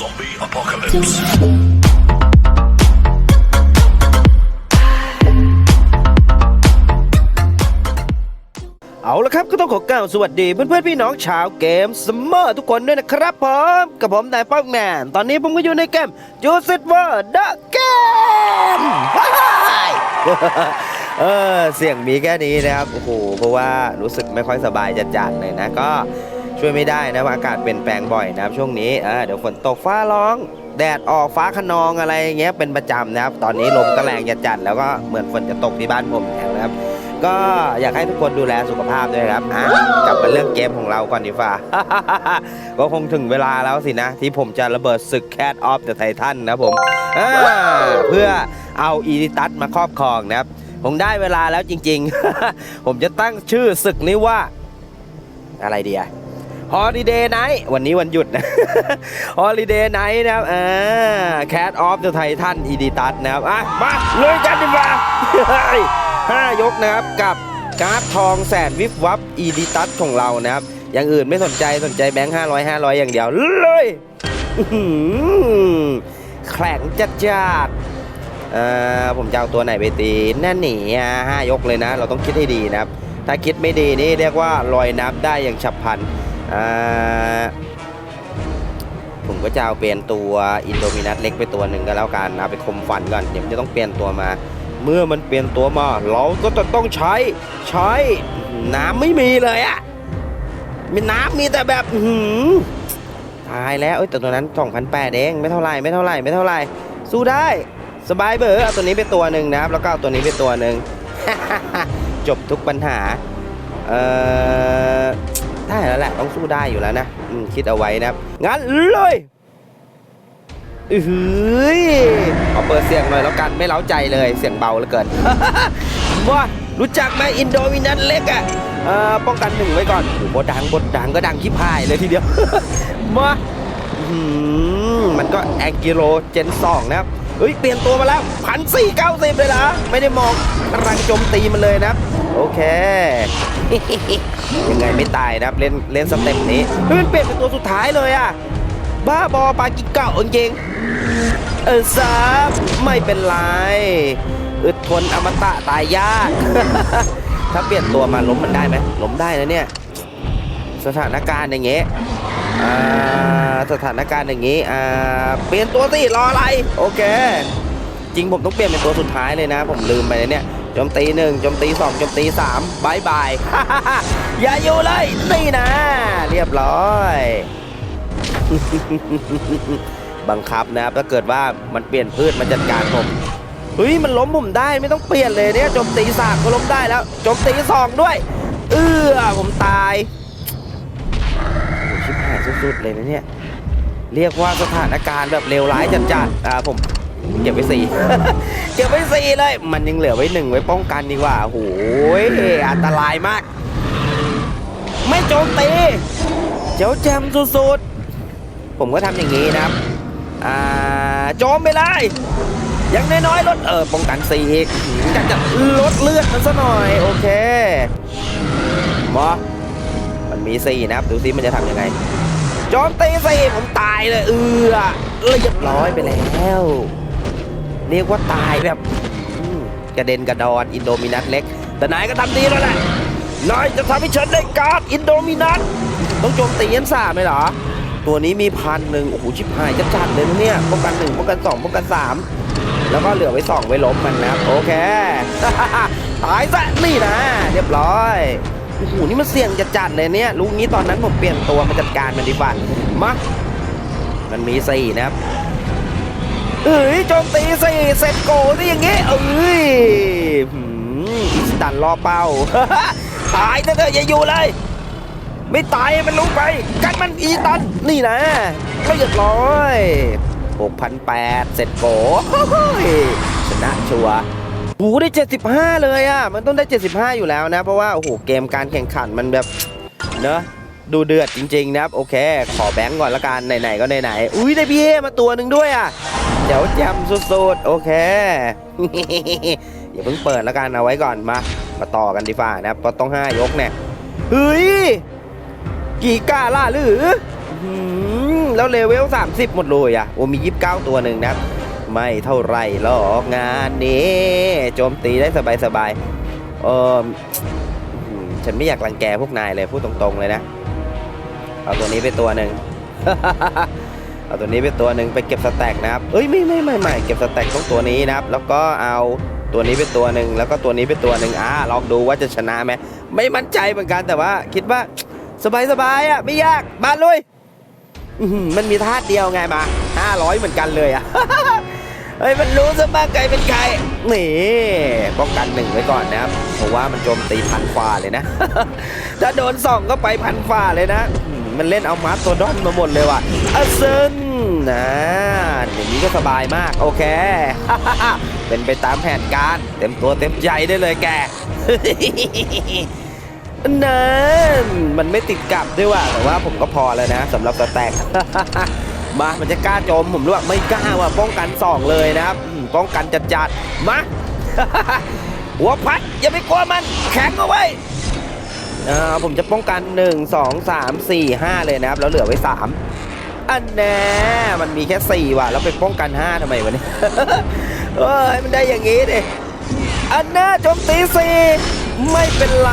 Zombie apocalypse. เอาละครับก็ต้องขอกล่าวสวัสดีเพื่อนๆพี่น้องชาวเกมสมอร์ทุกคนด้วยนะครับผมกับผมนายป้องแมนตอนนี้ผมก็อยู่ในเกมจูซิตเวอร์เดอะเกมเออเสียงมีแค่นี้นะครับ โอ้โห เพราะว่ารู้สึกไม่ค่อยสบายจัดๆเลยนะก็ ช่วยไม่ได้นะว่าอากาศเปลี่ยนแปลงบ่อยนะครับช่วงนี้เออเดี๋ยวฝนตกฟ้าร้อง แดดออกฟ้าขนองอะไรอย่างเงี้ยเป็นประจำนะครับ ตอนนี้ลมก็แรงจัดๆแล้วก็เหมือนฝนจะตกที่บ้านผมนะครับ ก็อยากให้ทุกคนดูแลสุขภาพด้วยครับอะกลับมาเรื่องเกมของเราก่อนดีกว่าก็คงถึงเวลาแล้วสินะ ที่ผมจะระเบิดศึกแคทออฟเดอะไททันนะผมเพื่อเอาอีดิตัสมาครอบครองนะครับผมได้เวลาแล้วจริง ๆ ผมจะตั้งชื่อศึกนี้ว่า อะไรเดีย ฮอลิเดย์ไนท์วันนี้วันหยุดนะฮอลิเดย์ไนท์นะครับอ่าแคทออฟเดอะไททันอีดิตัสนะครับอะมาเลยกันดีกว่าห้ายกนะครับกับการ์ดทองแสนวิบวับอีดิตัสของเรานะครับอย่างอื่นไม่สนใจสนใจแบงค์ห้าร้อยห้าร้อยอย่างเดียวเลยแข็งจัดจัดเอ่อผมจะเอาตัวไหนไปตีนั่นหนีอะห้ายกเลยนะ เราต้องคิดให้ดีนะครับ ถ้าคิดไม่ดีนี่เรียกว่าลอยนับได้อย่างฉับพลัน ผมก็จะเอาเปลี่ยนตัวอินโดมินัสเล็กไปตัวหนึ่งก็แล้วกันเอาไปคมฟันก่อนเดี๋ยวจะต้องเปลี่ยนตัวมา เมื่อมันเปลี่ยนตัวมา เราก็จะต้องใช้ใช้น้ำไม่มีเลยอะมีน้ำมีแต่แบบอือหือตายแล้วเอ้ยแต่ตัวนั้น2,008เองไม่เท่าไรไม่เท่าไรไม่เท่าไรสู้ได้สบายเบอร์เอาตัวนี้ไปตัวหนึ่งนะครับ แล้วก็เอาตัวนี้ไปตัวหนึ่งจบทุกปัญหาเอ่อ ได้แล้วแหละ ต้องสู้ได้อยู่แล้วนะคิดเอาไว้นะครับ งั้นเลยอือหือเอาเปิดเสียงหน่อยแล้วกันไม่เล้าใจเลยเสียงเบาเหลือเกินว่ารู้จักไหมอินโดมินันเล็กอะอ่อป้องกันหนึ่งไว้ก่อนโบดดังบดดังก็ดังที่พายเลยทีเดียวมามันก็แองกิโลเจนสองนะครับเฮ้ย เปลี่ยนตัวมาแล้วพันสี่เก้าสิบเลยนะ ไม่ได้มองกำลังโจมตีมันเลยนะครับ โอเค ยังไงไม่ตายนะครับเล่นเล่นสเต็ปนี้เฮ้ยมันเปลี่ยนเป็นตัวสุดท้ายเลยอะ บ้าบอปากิเก่าจริงๆเออซับไม่เป็นไรอึดทนอมตะตายยาก ถ้าเปลี่ยนตัวมาล้มมันได้ไหมล้มได้นะเนี่ย สถานการณ์อย่างเงี้ยอ่าสถานการณ์อย่างงี้อ่าเปลี่ยนตัวสิรออะไร โอเค จริงผมต้องเปลี่ยนเป็นตัวสุดท้ายเลยนะ ผมลืมไปนะเนี่ยโจมตีหนึ่งจมตีสองจมตีสามบายบาย อย่าอยู่เลย นี่นะ เรียบร้อย บังคับนะครับ ถ้าเกิดว่ามันเปลี่ยนพืชมันจัดการผมเฮ้ยมันล้มผมได้ไม่ต้องเปลี่ยนเลยเนี่ยจมตีสามก็ล้มได้แล้วจมตีสองด้วย เออผมตายโอ้ชิบหายสุดๆเลยนะเนี่ย เรียกว่าสถานการณ์แบบเลวร้ายจัดๆอ่าผม เก็บไว้สี่ เก็บไว้สี่เลย มันยังเหลือไว้หนึ่งไว้ป้องกันดีกว่าโอ้ยอันตรายมาก ไม่โจมตีเจ้าแจมสุดๆ ผมก็ทำอย่างนี้นะครับ อ่า โจมไปเลยอย่างน้อยๆลดเออป้องกันสี่อีกอยากจะลดเลือดมันซะหน่อย โอเคมอมันมีสี่นะครับ ดูซิมันจะทำยังไงโจมตีสี่ผมตายเลย เออเรียบร้อยไปแล้ว เรียกว่าตายแบบกระเด็นกระดอนอินโดมินัสเล็ก แต่นายก็ทำดีแล้วแหละนายจะทำให้ฉันได้การ์ดอินโดมินัสต้องโจมตียันสามไหมเหรอ ตัวนี้มีพันหนึ่งโอ้โหชิบหายจะจัดเลยนะเนี่ยป้องกันหนึ่งป้องกันสองป้องกันสามแล้วก็เหลือไว้สองไว้ล้มมันนะโอเคตายซะนี่นะ เรียบร้อยโอ้โหนี่มันเสี่ยงจะจัดเลยเนี่ยรู้งี้ตอนนั้นผมเปลี่ยนตัวมาจัดการมันดีกว่ามามันมีสี่นะครับ เอ้ยโจมตีสิเสร็จโกนี่อย่างงี้เอ้ยหืมอิสตันรอเป้าตายเถอะออย่าอยู่เลย ไม่ตายมันรู้ไป กันมันอีตันนี่นะเรียบร้อย6,800เสร็จโกโอ้ยชนะชัวร์โอ้โหได้ 75 เลยอะ มันต้องได้ 75 อยู่แล้วนะ เพราะว่า โอ้โห เกมการแข่งขันมันแบบเนอะดูเดือดจริงๆนะครับ โอเค ขอแบงก์ก่อนละกันไหนๆก็ไหนๆอุ้ยได้พี่เอมาตัวหนึ่งด้วยอะ เจ๋ยวจมสุดๆ โอเค อย่าเพิ่งเปิดแล้วกันเอาไว้ก่อนมา มาต่อกันดีฝ่านะครับเพราะต้อง5ยกเนี่ยเฮ้ยกี่กล้าล่าหรือแล้วเลเวล 30 หมดเลยอะโอ้มี 29 ตัวหนึ่งนะไม่เท่าไรหรอกงานนี้โจมตีได้สบายๆเอออืมฉันไม่อยากรังแกพวกนายเลยพูดตรงๆเลยนะ เอาตัวนี้ไปตัวหนึ่ง เอาตัวนี้ไปตัวหนึ่งไปเก็บสแต็กนะครับเอ้ยไม่ไม่ไม่ไม่เก็บสแต็กต้องตัวนี้นะครับ แล้วก็เอาตัวนี้ไปตัวหนึ่งแล้วก็ตัวนี้ไปตัวหนึ่งอ่าลองดูว่าจะชนะไหมไม่มั่นใจเหมือนกันแต่ว่าคิดว่าสบายสบายอะไม่ยากมาลุยมันมีธาตุเดียวไงมา500เหมือนกันเลยอะเฮ้ยมันรู้ซะบ้างใครเป็นใครนี่ป้องกันหนึ่งไว้ก่อนนะครับเพราะว่ามันโจมตีพันฟ้าเลยนะถ้าโดนสองก็ไปพันฟ้าเลยนะ มันเล่นเอามาร์ตัวดอนมาหมดเลยว่ะอาเซนนะอย่างนี้ก็สบายมากโอเค เป็นไปตามแผนการ เต็มตัวเต็มใจได้เลยแกนั่นมันไม่ติดกลับด้วยว่ะแต่ว่าผมก็พอแล้วนะสำหรับสแต็กมามันจะกล้าโจมผมหรือว่าไม่กล้าว่ะป้องกันสองเลยนะครับป้องกันจัดจัดๆมาหัวพัดอย่าไปกลัวมันแข็งเอาไว้ อ่าผมจะป้องกัน 1 2 3 4 5 เลยนะครับ แล้วเหลือไว้ 3 อันแน่มันมีแค่ 4 ว่ะ แล้วไปป้องกัน 5ทำไมวะเนี่ยเอ้ยมันได้อย่างงี้ดิอันน่โจมตีสี่ไม่เป็นไร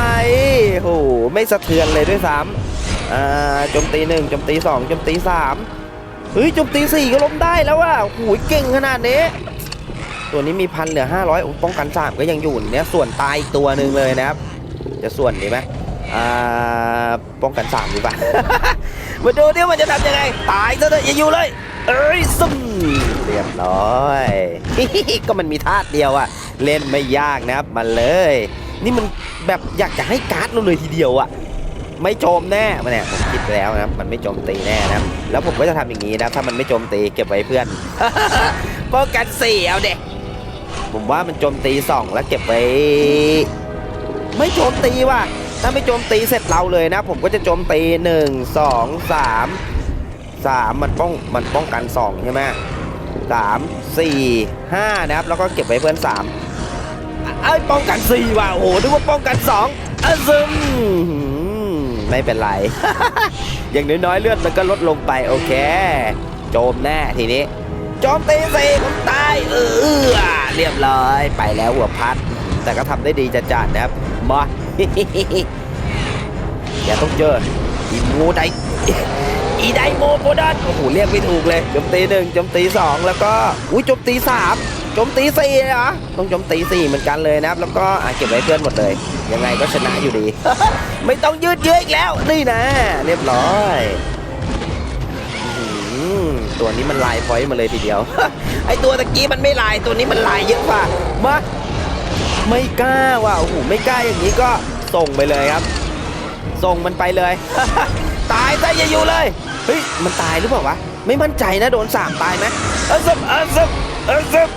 โหไม่สะเทือนเลยด้วยซ้ำอ่าโจมตีหนึ่งโจมตีสองโจมตีสามเฮ้ยโจมตีสี่ก็ล้มได้แล้วว่ะโหเก่งขนาดนี้ตัวนี้มีพันเหลือ 500โอ้ป้องกันสามก็ยังอยู่เนี่ยส่วนตายอีกตัวหนึ่งเลยนะครับ จะส่วนดีไหม ป้องกันสามดีป่ะมาดูดิว่ามันจะทำยังไง ตายซะเถอะอย่าอยู่เลย เอ้ยซึมเรียบร้อย ก็มันมีธาตุเดียวอะเล่นไม่ยากนะครับมาเลย นี่มันแบบอยากจะให้การ์ดเราเลยทีเดียวอะไม่โจมแน่มาเนี่ยผมคิดแล้วนะมันไม่โจมตีแน่นะแล้วผมก็จะทำอย่างนี้นะถ้ามันไม่โจมตีเก็บไว้เพื่อนป้องกันสี่เอาเด็กผมว่ามันโจมตีสองแล้วเก็บไว้ ไม่โจมตีว่ะ ถ้าไม่โจมตีเสร็จเราเลยนะ ผมก็จะโจมตีหนึ่งสองสามสามมันป้องมันป้องกันสองใช่ไหมสามสี่ห้านะครับ แล้วก็เก็บไว้เพื่อนสามเอ้ยป้องกันสี่ว่ะโอ้โหนึกว่าป้องกันสองอะซึมไม่เป็นไร อย่างน้อยๆเลือดมันก็ลดลงไปโอเค โจมแน่ทีนี้ โจมตีสี่ผมตายเออเรียบร้อยไปแล้วหัวพัด แต่ก็ทำได้ดีจัดๆนะครับมา อย่าต้องเจออีโมไดอีไดโมโปดันโอ้โหเรียกไม่ถูกเลยโจมตีหนึ่งโจมตีสองแล้วก็อุ้ยโจมตีสามโจมตีสี่เหรอต้องโจมตีสี่เหมือนกันเลยนะครับ แล้วก็อะเก็บไว้เพื่อนหมดเลย ยังไงก็ชนะอยู่ดี ไม่ต้องยืดเยื้ออีกแล้วนี่นะ เรียบร้อยอื้อหือตัวนี้มันลายพอยต์มาเลยทีเดียว ไอตัวตะกี้มันไม่ลายตัวนี้มันลายเยอะกว่ามา ไม่กล้าว่ะโอ้โหไม่กล้าอย่างนี้ก็ส่งไปเลยครับ ส่งมันไปเลย ตายซะอย่าอยู่เลยเฮ้ยมันตายหรือเปล่าวะไม่มั่นใจนะโดนสามตายไหมเออซึบเออซึบเออซึบ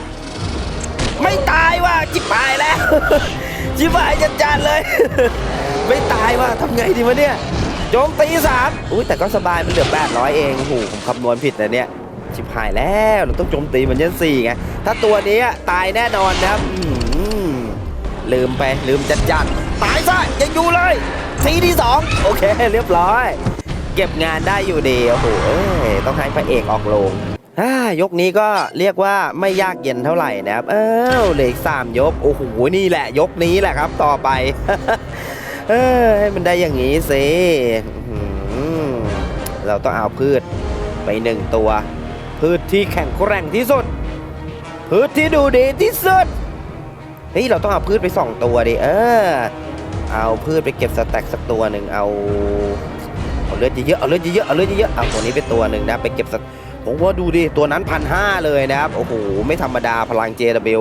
ไม่ตายว่ะจิบหายแล้ว จิบหายจัดๆเลย ไม่ตายว่ะทำไงดีวะเนี่ยโจมตีสามอุ้ยแต่ก็สบายมันเหลือ 800 เองโอ้โหผมคำนวณผิดนะเนี่ยชิบหายแล้วเราต้องโจมตีมันยันสี่ไงถ้าตัวนี้ตายแน่นอนนะครับ ลืมไปลืมจัดจัดตายซะอย่าอยู่เลยทีที่สองโอเคเรียบร้อย เก็บงานได้อยู่ดีโอ้โหเอ้ยต้องให้พระเอกออกโรงยกนี้ก็เรียกว่าไม่ยากเย็นเท่าไหร่นะครับอ้าวเหลืออีกสามยก โอ้โห นี่แหละยกนี้แหละครับ ต่อไป เออให้มันได้อย่างนี้สิ เราต้องเอาพืชไปหนึ่งตัว พืชที่แข็งแกร่งที่สุด พืชที่ดูดีที่สุด เฮ้ยเราต้องเอาพืชไปสองตัวดิเออ เอาพืชไปเก็บสแต็กสักตัวหนึ่งเอาเอาเลือดเยอะๆเอาเลือดเยอะๆเอาเลือดเยอะๆเอาตัวนี้ไปตัวหนึ่งนะไปเก็บสผมว่าดูดิตัวนั้นพันห้าเลยนะครับโอ้โหไม่ธรรมดาพลัง JW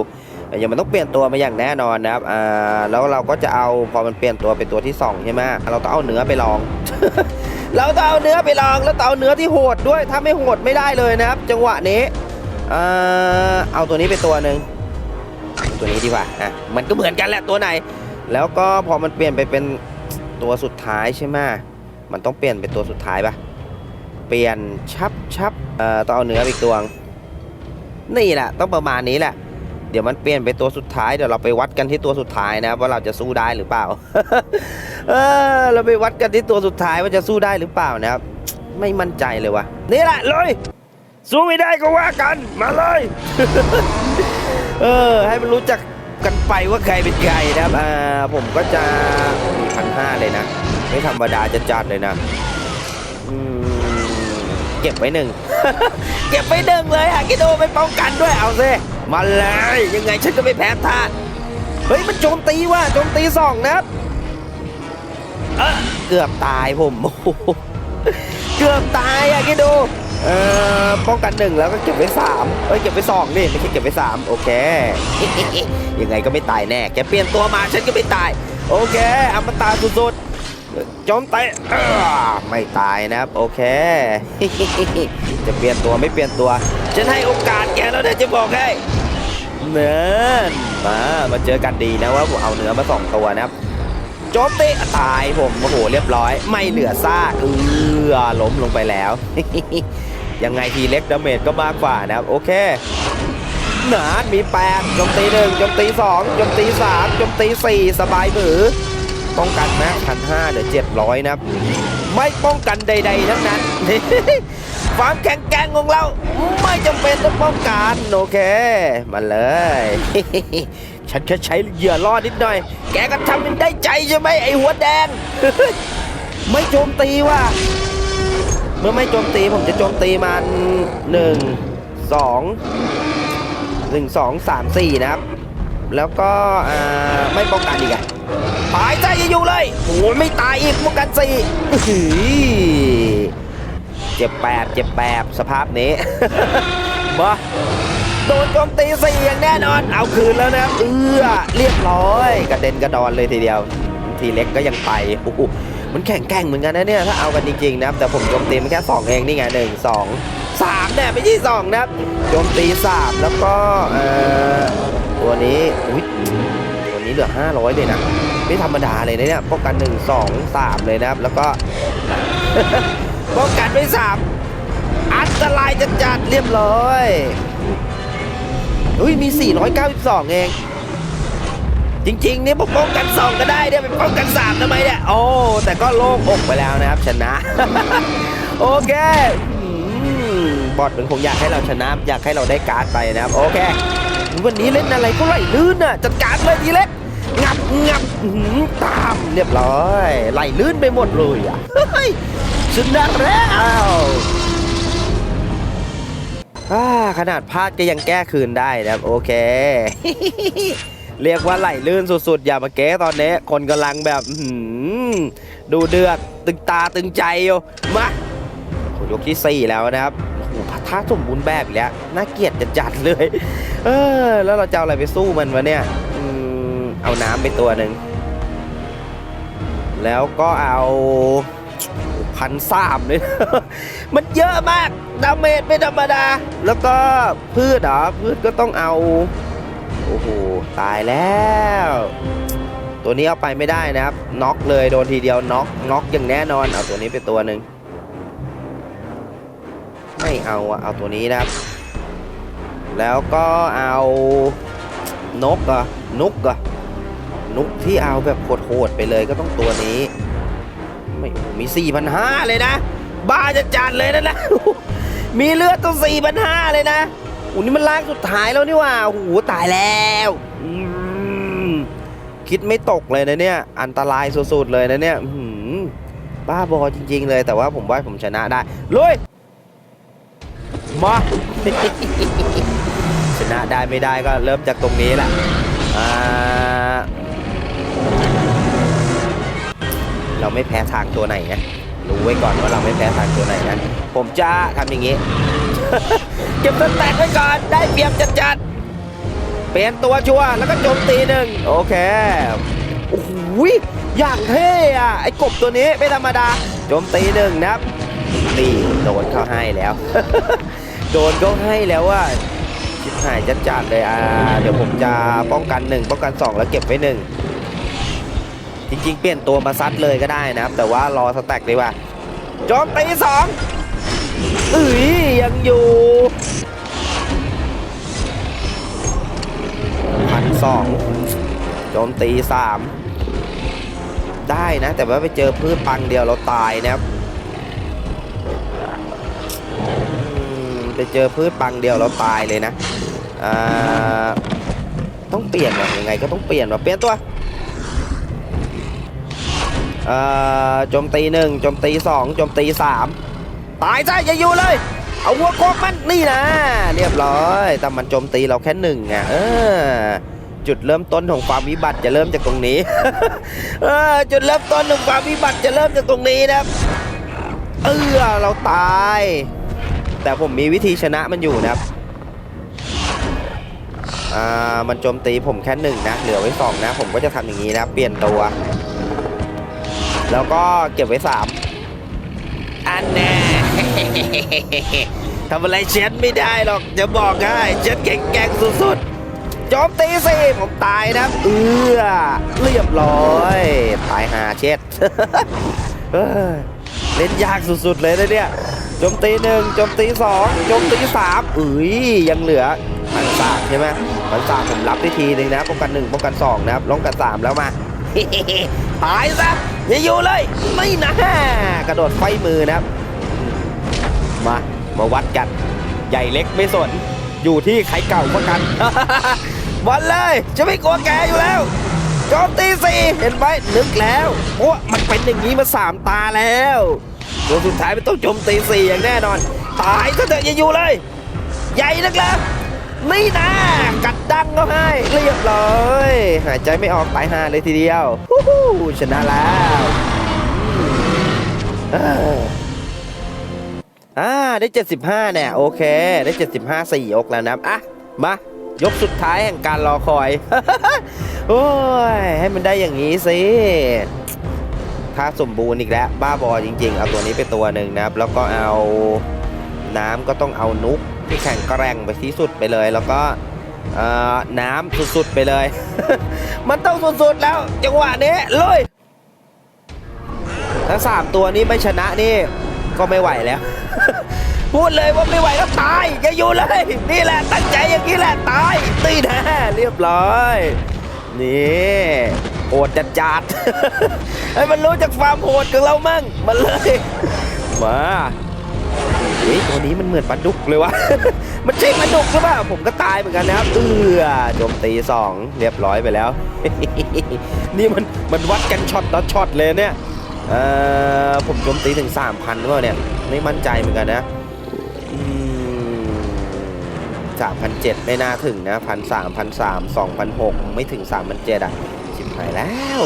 อย่างมันต้องเปลี่ยนตัวมาอย่างแน่นอนนะครับอ่าแล้วเราก็จะเอาพอมันเปลี่ยนตัวเป็นตัวที่สองใช่ไหมเราต้องเอาเนื้อไปลอง เราต้องเอาเนื้อไปลองแล้วต้องเอาเนื้อที่โหดด้วยถ้าไม่โหดไม่ได้เลยนะครับ จังหวะนี้อ่าเอาตัวนี้ไปตัวหนึ่ง ตัวนี้ดีกว่าอะมันก็เหมือนกันแหละตัวไหน แล้วก็พอมันเปลี่ยนไปเป็นตัวสุดท้ายใช่ไหมมันต้องเปลี่ยนเป็นตัวสุดท้ายปะเปลี่ยนชับชับเอ่อต้องเอาเนื้ออีกตัวงนี่แหละต้องประมาณนี้แหละ เดี๋ยวมันเปลี่ยนไปตัวสุดท้ายเดี๋ยวเราไปวัดกันที่ตัวสุดท้ายนะว่าเราจะสู้ได้หรือเปล่า เออเราไปวัดกันที่ตัวสุดท้ายว่าจะสู้ได้หรือเปล่านะครับไม่มั่นใจเลยวะนี่แหละเลยสู้ไม่ได้ก็ว่ากันมาเลย เออ ให้มันรู้จักกันไปว่าใครเป็นใครนะครับอ่าผมก็จะมีพันห้าเลยนะ ไม่ธรรมดาจะจัดเลยนะอืมเก็บไว้หนึ่ง เก็บไว้หนึ่งเลยอะกิโดไปป้องกันด้วยเอาซิมาเลยยังไงฉันก็ไม่แพ้ท่านเฮ้ยมันโจมตีว่ะโจมตีสองนะครับเกือบตายผมโอ้โหเกือบตายอะกิโด เอ่อป้องกันหนึ่งแล้วก็เก็บไว้สามเอ้ยเก็บไว้สองนี่ไม่ใช่เก็บไว้สามโอเคยังไงก็ไม่ตายแน่แกเปลี่ยนตัวมาฉันก็ไม่ตาย โอเคอมตะสุดๆโจมเตะไม่ตายนะครับ โอเค จะเปลี่ยนตัวไม่เปลี่ยนตัว ฉันให้โอกาสแกแล้วนะจะบอกให้เนินมามาเจอกันดีนะว่าผมเอาเนื้อมาสองตัวนะครับ โจมตีตายผมโอ้โหเรียบร้อย ไม่เหลือซากเออล้มลงไปแล้ว ยังไงทีเล็กดาเมจก็มากกว่านะครับ โอเคหนามีแปดโจมตีหนึ่งโจมตีสองโจมตีสามโจมตีสี่สบายมือป้องกันนะพันห้าเหลือเจ็ดร้อยนะครับ ไม่ป้องกันใด ๆ ทั้งนั้นความแข็งแกร่งของเรา ไม่จำเป็นต้องป้องกันโอเค มาเลย ฉันแค่ใช้เหยื่อล่อนิดหน่อย แกก็ทำเป็นได้ใจใช่ไหมไอหัวแดง ไม่โจมตีว่ะ เมื่อไม่โจมตีผมจะโจมตีมันหนึ่งสองหนึ่งสองสามสี่นะครับ แล้วก็ไม่ป้องกันอีกอะตายใจอยู่เลยโอ้ยไม่ตายอีกป้องกันสี่เจ็บแปดเจ็บแปดสภาพนี้มา โดนโจมตีสี่อย่างแน่นอน เอาคืนแล้วนะเอื้อเรียบร้อย กระเด็นกระดอนเลยทีเดียว ทีเล็กก็ยังไปโอ้โหมันแข่งแก่งเหมือนกันนะเนี่ยถ้าเอากันจริงๆนะครับแต่ผมโจมตีมันแค่ 2 เองนี่ไงหนึ่งสองสามเนี่ยไม่ใช่สองนะครับโจมตีสามแล้วก็เอ่อตัวนี้อุ้ยตัวนี้เหลือ 500 เลยนะไม่ธรรมดาเลยนะเนี่ยป้องกัน 1 2 3 เลยนะครับ แล้วก็ป้องกันไว้3อันตรายจะจัดๆเรียบร้อย อุ้ยมี 492 เอง จริงๆเนี่ยผมป้องกัน 2 ก็ได้เนี่ยเป็นป้องกัน 3ทำไมเนี่ย โอ้ แต่ก็โล่งอกไปแล้วนะครับ ชนะ โอเคบอดมันคงอยากให้เราชนะ อยากให้เราได้การ์ดไปนะครับ โอเค วันนี้เล่นอะไรก็ไหลลื่นอะ จัดการเลยทีเล็กงับงับตามเรียบร้อย ไหลลื่นไปหมดเลยอะเฮ้ยชนะแล้ว อ่าขนาดพลาดก็ยังแก้คืนได้นะครับโอเค เรียกว่าไหลลื่นสุดๆ อย่ามาเก้ตอนนี้ คนกำลังแบบดูเดือดตึงตาตึงใจอยู่มาโอ้ยกที่ 4 แล้วนะครับโอ้โหพัท่าสมบูรณ์แบบอีกแล้วน่าเกลียดจัดๆเลย เออ แล้วเราจะเอาอะไรไปสู้มันวะเนี่ยเอาน้ำไปตัวหนึ่งแล้วก็เอาพันสามเลย มันเยอะมาก ดาเมจไม่ธรรมดา แล้วก็พืชเหรอพืชก็ต้องเอา โอ้โห ตายแล้ว ตัวนี้เอาไปไม่ได้นะครับ น็อกเลยโดนทีเดียว น็อก น็อกอย่างแน่นอน เอาตัวนี้ไปตัวหนึ่ง ไม่เอาอะเอาตัวนี้นะครับ แล้วก็เอานกอะนุกอะนุกที่เอาแบบโหดๆไปเลยก็ต้องตัวนี้ ไม่โหมี4,500เลยนะ บ้าจะจัดเลยนะนะ มีเลือดต้อง4,500เลยนะโอ้นี่มันล่างสุดท้ายแล้วนี่หว่าโอ้โหตายแล้วคิดไม่ตกเลยนะเนี่ย อันตรายสุดๆเลยนะเนี่ยบ้าบอจริง ๆ เลย แต่ว่าผมว่าผมชนะได้ลุยมาชนะได้ไม่ได้ก็เริ่มจากตรงนี้แหละเราไม่แพ้ทางตัวไหนนะ ไว้ก่อนว่าเราไม่แพ้ทางตัวไหนนะผมจะทำอย่างนี้ เก็บสแต็กไว้ก่อนได้เปรียบจัดๆเปลี่ยนตัวชัวแล้วก็โจมตีหนึ่งโอเคโอ้โหอย่างเท่อะไอ้กบตัวนี้ไม่ธรรมดาโจมตีหนึ่งนะครับนี่โดนเข้าให้แล้ว โดนเขาให้แล้วว่าชิบหายจัดจัดๆเลยอ่าเดี๋ยวผมจะป้องกันหนึ่งป้องกันสองแล้วเก็บไว้หนึ่งจริงๆ เปลี่ยนตัวมาซัดเลยก็ได้นะครับ แต่ว่ารอสแต็กดีกว่า โจมตีสองเอ้ยยังอยู่พันสองโจมตีสามได้นะ แต่ว่าไปเจอพืชปังเดียวเราตายนะครับไปเจอพืชปังเดียวเราตายเลยนะต้องเปลี่ยนว่ะยังไงก็ต้องเปลี่ยนว่ะเปลี่ยนตัว โจมตีหนึ่งโจมตีสองโจมตีสามตายซะอย่าอยู่เลย เอาหัวโคกมันนี่นะ เรียบร้อย แต่มันโจมตีเราแค่หนึ่งอะเออจุดเริ่มต้นของความวิบัติจะเริ่มจากตรงนี้จุดเริ่มต้นของความวิบัติจะเริ่มจากตรงนี้นะครับ เออเราตาย แต่ผมมีวิธีชนะมันอยู่นะครับ อ่า มันโจมตีผมแค่หนึ่งนะ เหลือไว้สองนะ ผมก็จะทำอย่างนี้นะ เปลี่ยนตัว แล้วก็เก็บไว้สามอันแน่ทำอะไรเช็ดไม่ได้หรอกจะบอกให้เช็ดแข็งแกร่งสุดๆโจมตีสิผมตายนะเออเรียบร้อย ตายหาเช็ดเอ้ยเล่นยากสุดๆเลยนะเนี่ยโจมตีหนึ่งโจมตีสองโจมตีสามเอ้ยยังเหลือพันสามใช่ไหมพันสามผมรับได้ทีหนึ่งนะป้องกันหนึ่งป้องกันสองนะครับลงกันสามแล้วมา ตายซะอย่าอยู่เลย ไม่นะกระโดดไฟมือนะครับ มา มาวัดกัน ใหญ่เล็กไม่สน อยู่ที่ใครเก่ากว่ากัน วันเลยจะไม่กลัวแกอยู่แล้วโจมตีสี่เห็นไหมนึกแล้วโอ้มันเป็นอย่างนี้มาสามตาแล้วตัวสุดท้ายมันต้องจมตีสี่อย่างแน่นอน ตายซะเถอะอย่าอยู่เลย ใหญ่นักแล้ว นี่นะกัดดังก็ให้เรียบร้อยหายใจไม่ออกตายห่าเลยทีเดียวฮู้ฮู้ชนะแล้วอ่าอ่าได้ 75เนี่ยโอเค ได้ 75สี่ยกแล้วนะอะมายกสุดท้ายแห่งการรอคอย โอ้ย ให้มันได้อย่างนี้สิถ้าสมบูรณ์อีกแล้ว บ้าบอจริง ๆ เอาตัวนี้ไปตัวหนึ่งนะครับ แล้วก็เอาน้ำก็ต้องเอานุก ที่แข็งแกร่งไปที่สุดไปเลย แล้วก็น้ำสุดๆไปเลย มันต้องสุดๆแล้ว จังหวะนี้เลยทั้งสามตัวนี้ไม่ชนะนี่ก็ไม่ไหวแล้ว พูดเลยว่าไม่ไหวแล้วตาย อย่าอยู่เลย นี่แหละตั้งใจอย่างนี้แหละตายตีแน่เรียบร้อยนี่โหดจัดจัดให้มันรู้จากความโหดของเรามั่งมันเลย มา เฮ้ยตัวนี้มันเหมือนปลาดุกเลยวะ มันใช่ปลาดุกหรือเปล่า ผมก็ตายเหมือนกันนะครับ เออโจมตีสองเรียบร้อยไปแล้ว นี่มันมันวัดกันช็อตต่อช็อตเลยเนี่ยเออผมโจมตีถึง3,000หรือเปล่าเนี่ย ไม่มั่นใจเหมือนกันนะสามพันเจ็ดไม่น่าถึงนะพันสามพันสามสองพันหกไม่ถึงสามพันเจ็ดอะ ชิบหายแล้ว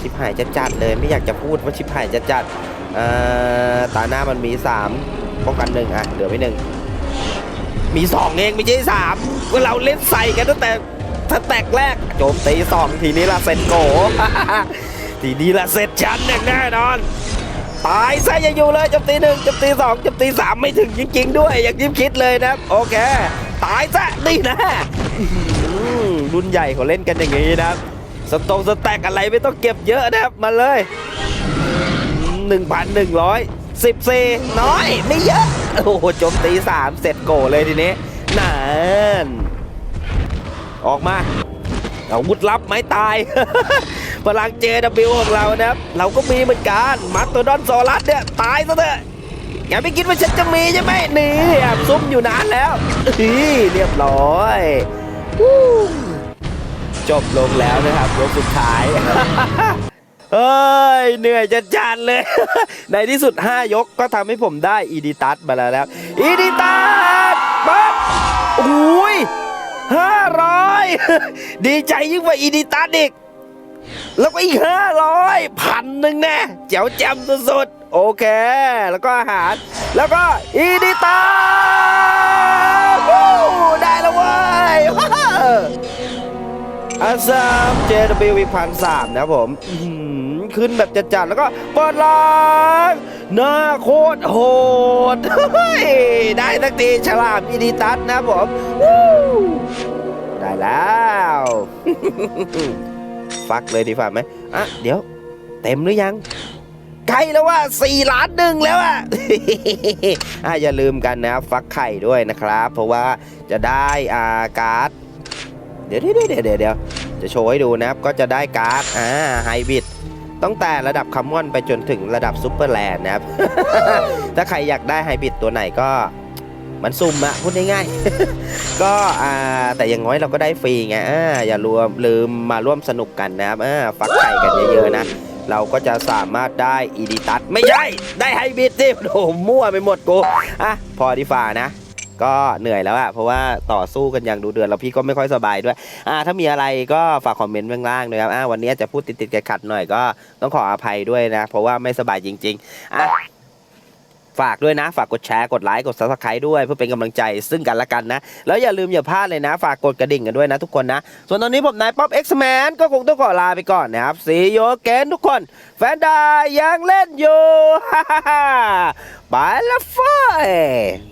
ชิบหายจะจัดเลยไม่อยากจะพูดว่าชิบหายจะจัดเอ่อตาหน้ามันมีสาม ป้องกันหนึ่งอะเหลือไว้หนึ่งมีสองเองไม่ใช่สามก็เราเล่นใส่กันตั้งแต่ถ้าแตกแรกโจมตีสองทีนี้ละเซ็นโกทีนี้ละเสร็จฉันแน่นอนตายซะอย่าอยู่เลยจมตีหนึ่งจมตีสองจมตีสามไม่ถึงจริงๆด้วย อย่างที่คิดเลยนะโอเค ตายซะนี่นะอื้อหือรุ่นใหญ่เขาเล่นกันอย่างนี้นะครับสตงสแต็กอะไรไม่ต้องเก็บเยอะนะครับมาเลย 14 น้อย ไม่เยอะ โอ้โหโจมตี 3 เสร็จโกเลยทีนี้นั่นออกมาอาวุธลับไม้ตาย พลัง JW ของเรานะครับ เราก็มีเหมือนกันมาสโตดอนซอรัสเนี่ย ตายซะเถอะอย่าไม่คิดว่าฉันจะมีใช่ไหมนี่แอบซุ่มอยู่นานแล้วอีเรียบร้อยจบลงแล้วนะครับยกสุดท้าย เฮ้ยเหนื่อยจะจานเลย ในที่สุด 5 ยกก็ทำให้ผมได้อีดิตัสมาแล้วอีดิตัสปั๊บอุ้ยห้าร้อยดีใจยิ่งกว่าอีดิตัสอีก แล้วก็อีกห้าร้อยพันหนึ่งแน่เจ๋วแจ่มสุดๆ โอเค แล้วก็อาหาร แล้วก็อีดิตัสได้แล้วเว้ยอาซาม JW อีกพันสามนะครับผม อื้อหือขึ้นแบบจัดๆแล้วก็เปิดล้างหน้าโคตรโหดเฮ้ยได้สักทีฉลามอีดิตัสนะผมได้แล้วฟักเลยดีฝ่าไหมอะเดี๋ยว เต็มหรือยังใกล้แล้วว่า4ล้านหนึ่งแล้วอะอะอย่าลืมกันนะฟักไข่ด้วยนะครับ เพราะว่าจะได้อาการ์ดเดี๋ยวเดี๋ยวเดี๋ยวเดี๋ยวจะโชว์ให้ดูนะครับก็จะได้การ์ดอ่าไฮบิด ตั้งแต่ระดับคัมมอนไปจนถึงระดับซูเปอร์แลนด์นะครับ ถ้าใครอยากได้ไฮบริดตัวไหนก็มันซุ่มอะพูดง่ายๆ ก็อ่าแต่อย่างน้อยเราก็ได้ฟรีไงอ่าอย่ารวมลืมมาร่วมสนุกกันนะครับอ่าฟักไข่กันเยอะๆนะ เราก็จะสามารถได้อีดิตัสไม่ใช่ ได้ไฮบริดสิโอ้โหมั่วไปหมดกูอะพอดีฝ่านะ ก็เหนื่อยแล้วอะเพราะว่าต่อสู้กันอย่างดูเดือดแล้วพี่ก็ไม่ค่อยสบายด้วยอ่าถ้ามีอะไรก็ฝากคอมเมนต์ข้างล่างด้วยครับอ่าวันนี้จะพูดติดๆขัดๆหน่อยก็ต้องขออภัยด้วยนะ เพราะว่าไม่สบายจริงๆอะฝากด้วยนะ ฝากกดแชร์ กดไลค์ กด subscribe ด้วยเพื่อเป็นกำลังใจซึ่งกันและกันนะ แล้วอย่าลืมอย่าพลาดเลยนะ ฝากกดกระดิ่งกันด้วยนะทุกคนนะ ส่วนตอนนี้ผมนายป๊อป X-Man ก็คงต้องขอลาไปก่อนนะครับ สีโยเกนทุกคน แฟนดายังเล่นอยู่ฮ่าฮ่าฮ่าไปละเฟย